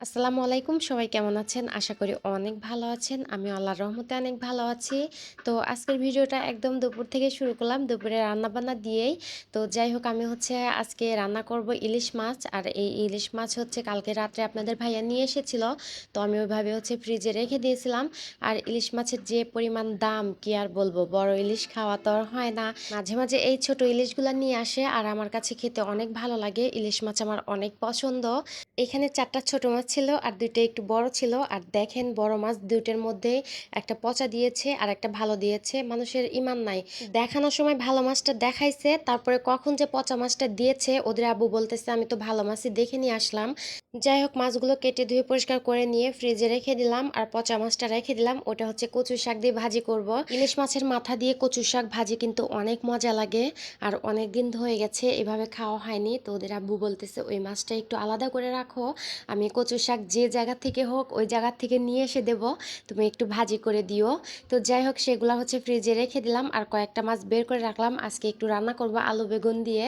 আসসালামু আলাইকুম, সবাই কেমন আছেন? আশা করি অনেক ভালো আছেন। আমি আল্লাহর রহমতে অনেক ভালো আছি। তো আজকের ভিডিওটা একদম দুপুর থেকে শুরু করলাম। দুপুরে রান্নাবান্না দিয়েই। তো যাই হোক, আমি হচ্ছে আজকে রান্না করব ইলিশ মাছ। আর এই ইলিশ মাছ হচ্ছে কালকে রাত্রে আপনাদের ভাইয়া নিয়ে এসেছিল। তো আমি ওইভাবে হচ্ছে ফ্রিজে রেখে দিয়েছিলাম। আর ইলিশ মাছের যে পরিমাণ দাম, কি আর বলব? বড় ইলিশ খাওয়া তো আর হয় না। মাঝে মাঝে এই ছোট ইলিশগুলো নিয়ে আসে। আর আমার কাছে খেতে অনেক ভালো লাগে। ইলিশ মাছ আমার অনেক পছন্দ। এখানে চারটা ছোট মাছ ছিল আর দুইটা একটু বড় ছিল। আর দেখেন বড় মাছ দুইটার মধ্যে একটা পচা দিয়েছে আর একটা ভালো দিয়েছে। মানুষের ইমান নাই। দেখানোর সময় ভালো মাছটা দেখাইছে, তারপরে কখন যে পচা মাছটা দিয়েছে, ওদের আবু বলতেছে, আমি তো ভালো মাছই দেখে নিয়ে আসলাম। যাই হোক, মাছগুলো কেটে ধুয়ে পরিষ্কার করে নিয়ে ফ্রিজে রেখে দিলাম আর পচা মাছটা রেখে দিলাম। ওটা হচ্ছে কচু শাক দিয়ে ভাজি করব। ইলিশ মাছের মাথা দিয়ে কচু শাক ভাজি কিন্তু অনেক মজা লাগে আর অনেক দিন হয়ে গেছে, এভাবে খাওয়া হয়নি। তো ওদের আব্বু বলতেছে, ওই মাছটা একটু আলাদা করে রাখো। আমি কচু শাক যে জায়গা থেকে হোক, ওই জায়গা থেকে নিয়ে এসে দেবো। তুমি একটু ভাজি করে দিও। তো যাই হোক, সেগুলো হচ্ছে ফ্রিজে রেখে দিলাম। আর কয়েকটা মাছ বের করে রাখলাম। আজকে একটু রান্না করব আলু বেগুন দিয়ে।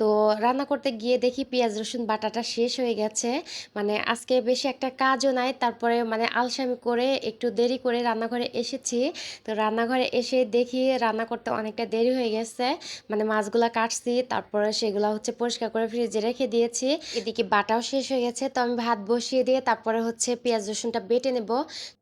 তো রান্না করতে গিয়ে দেখি পেঁয়াজ, রসুন বাটাটা শেষ হয়ে গেছে। মানে আজকে বেশি একটা কাজও নাই। তারপরে মানে আলসামি করে একটু দেরি করে রান্নাঘরে এসেছি। তো রান্নাঘরে এসে দেখি রান্না করতে অনেকটা দেরি হয়ে গেছে। মানে মাছগুলা কাটছি। তারপরে সেগুলো হচ্ছে পরিষ্কার করে ফ্রিজে রেখে দিয়েছি। এদিকে বাটাও শেষ হয়ে গেছে। তো আমি ভাত বসিয়ে দিয়ে তারপরে হচ্ছে পেঁয়াজ রসুনটা বেটে নেব।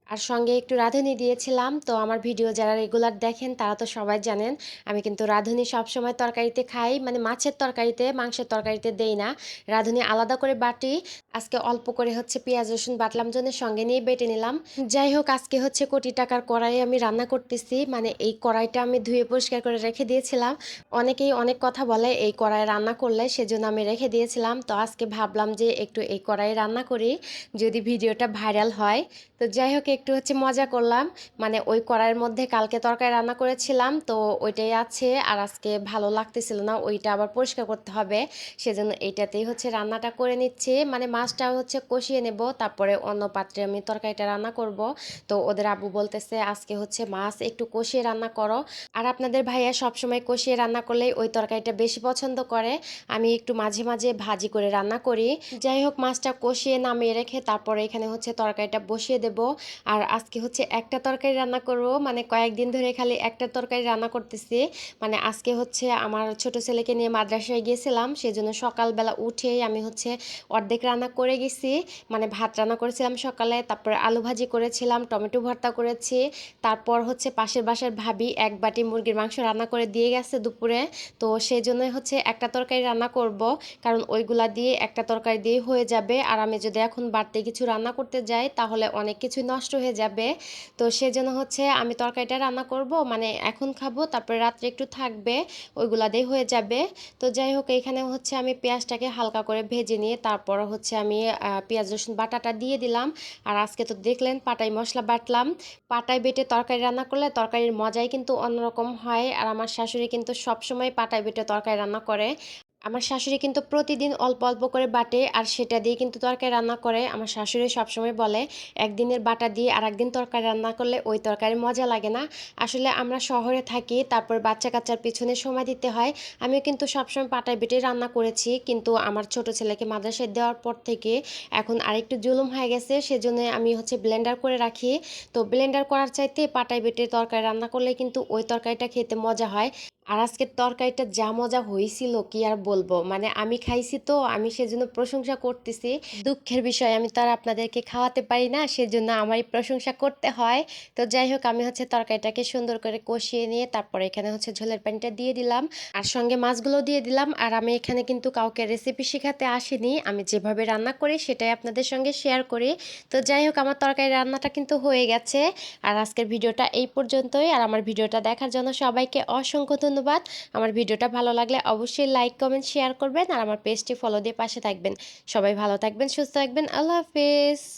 আর সঙ্গে একটু রাঁধুনি দিয়েছিলাম, তো আমার ভিডিও যারা রেগুলার দেখেন তারা তো সবাই জানেন, আমি কিন্তু রাঁধুনি সবসময় তরকারিতে খাই মানে মাছের তরকারিতে, মাংসের তরকারিতে দেই না। রাঁধুনি আলাদা করে বাটি, আজকে অল্প করে হচ্ছে পেঁয়াজ, রসুন বাটলাম জন্য সঙ্গে নিয়ে বেটে নিলাম। যাই হোক, আজকে হচ্ছে কোটি টাকার কড়াই আমি রান্না করতেছি মানে এই কড়াইটা আমি ধুয়ে পরিষ্কার করে রেখে দিয়েছিলাম। অনেকেই অনেক কথা বলে এই কড়াই রান্না করলে সেজন্য আমি রেখে দিয়েছিলাম, তো আজকে ভাবলাম যে একটু এই কড়াই রান্না করি, যদি ভিডিওটা ভাইরাল হয়। তো যাই হোক একটু হচ্ছে মজা করলাম। মানে ওই কড়াইয়ের মধ্যে কালকে তরকারি রান্না করেছিলাম, তো ওইটাই আছে। আর আজকে ভালো লাগতেছিল না, ওইটা আবার পরিষ্কার করতে হবে। সেজন্য এইটাতেই হচ্ছে রান্নাটা করে নিচ্ছি। মানে মাছটা হচ্ছে কষিয়ে নেব, তারপরে অন্য পাত্রে আমি তরকারিটা রান্না করব। তো ওদের আবু বলতেছে, আজকে হচ্ছে মাছ একটু কষিয়ে রান্না করো। আর আপনাদের ভাইয়া সবসময় কষিয়ে রান্না করলেই ওই তরকারিটা বেশি পছন্দ করে। আমি একটু মাঝে মাঝে ভাজি করে রান্না করি। যাই হোক, মাছটা কষিয়ে নামিয়ে রেখে তারপরে এখানে হচ্ছে তরকারিটা বসিয়ে দেব। আর আজকে হচ্ছে একটা তরকারি রান্না করব। মানে কয়েকদিন ধরে খালি একটা তরকারি রান্না করতেছি। মানে আজকে হচ্ছে আমার ছোট ছেলেকে নিয়ে মাদ্রাসায় গিয়েছিলাম। সেজন্য সকালবেলা উঠেই আমি হচ্ছে অর্ধেক রান্না করে গেছি। মানে ভাত রান্না করেছিলাম সকালে, তারপরে আলু ভাজি করেছিলাম, টমেটো ভর্তা করেছি। তারপর হচ্ছে পাশের বাসার ভাবি এক বাটি মুরগির মাংস রান্না করে দিয়ে গেছে দুপুরে। তো সেই জন্যই হচ্ছে একটা তরকারি রান্না করব। কারণ ওইগুলা দিয়ে একটা তরকারি দিয়ে হয়ে যাবে। আর আমি যদি এখন বাড়তে কিছু রান্না করতে যাই, তাহলে অনেক কিছুই নষ্ট হয়ে যাবে। তো সেজন্য হচ্ছে আমি তরকারিটা রান্না করব মানে এখন খাব, তারপরে রাত্রে একটু থাকবে, ওইগুলা দিয়ে হয়ে যাবে। তো যাই হোক, এখানে হচ্ছে আমি পেঁয়াজটাকে হালকা করে ভেজে নিয়ে তারপর হচ্ছে আমি পেঁয়াজ, রসুন বাটাটা দিয়ে দিলাম। আর আজকে তো দেখলেন পাটাই মশলা বাটলাম। পাটায় বেটে তরকারি রান্না করলে তরকারির মজাই কিন্তু অন্যরকম হয়। আর আমার শাশুড়ি কিন্তু সবসময় পাটায় বেটে তরকারি রান্না করে। আমার শাশুড়ি কিন্তু প্রতিদিন অল্প অল্প করে বাটে আর সেটা দিয়ে কিন্তু তরকারি রান্না করে। আমার শাশুড়ি সবসময় বলে, একদিনের বাটা দিয়ে আর একদিন তরকারি রান্না করলে ওই তরকারি মজা লাগে না। আসলে আমরা শহরে থাকি, তারপর বাচ্চা কাচ্চার পিছনে সময় দিতে হয়। আমিও কিন্তু সবসময় পাটায় বেটে রান্না করেছি, কিন্তু আমার ছোট ছেলেকে মাদ্রাসায় দেওয়ার পর থেকে এখন আরেকটু জুলুম হয়ে গেছে। সেজন্য আমি হচ্ছে ব্লেন্ডার করে রাখি। তো ব্লেন্ডার করার চাইতে পাটায় বেটে তরকারি রান্না করলে কিন্তু ওই তরকারিটা খেতে মজা হয়। আর আজকের তরকারিটা যা মজা হয়েছিল কি আর বলব? মানে আমি খাইছি তো, আমি সেজন্য প্রশংসা করতেছি। দুঃখের বিষয়, আমি তো আর আপনাদেরকে খাওয়াতে পারি না, সেজন্য আমারই প্রশংসা করতে হয়। তো যাই হোক, আমি হচ্ছে তরকারিটাকে সুন্দর করে কষিয়ে নিয়ে তারপরে এখানে হচ্ছে ঝোলের পানিটা দিয়ে দিলাম। আর সঙ্গে মাছগুলো দিয়ে দিলাম। আর আমি এখানে কিন্তু কাউকে রেসিপি শেখাতে আসিনি। আমি যেভাবে রান্না করি, সেটাই আপনাদের সঙ্গে শেয়ার করি। তো যাই হোক, আমার তরকারি রান্নাটা কিন্তু হয়ে গেছে। আর আজকের ভিডিওটা এই পর্যন্তই। আর আমার ভিডিওটা দেখার জন্য সবাইকে অসংখ্য ধন্যবাদ। আমার ভিডিওটা ভালো লাগলে অবশ্যই লাইক কমেন্ট শেয়ার করবেন আর আমার পেজটি ফলো দিয়ে পাশে থাকবেন। সবাই ভালো থাকবেন, সুস্থ থাকবেন। আল্লাহ হাফিজ।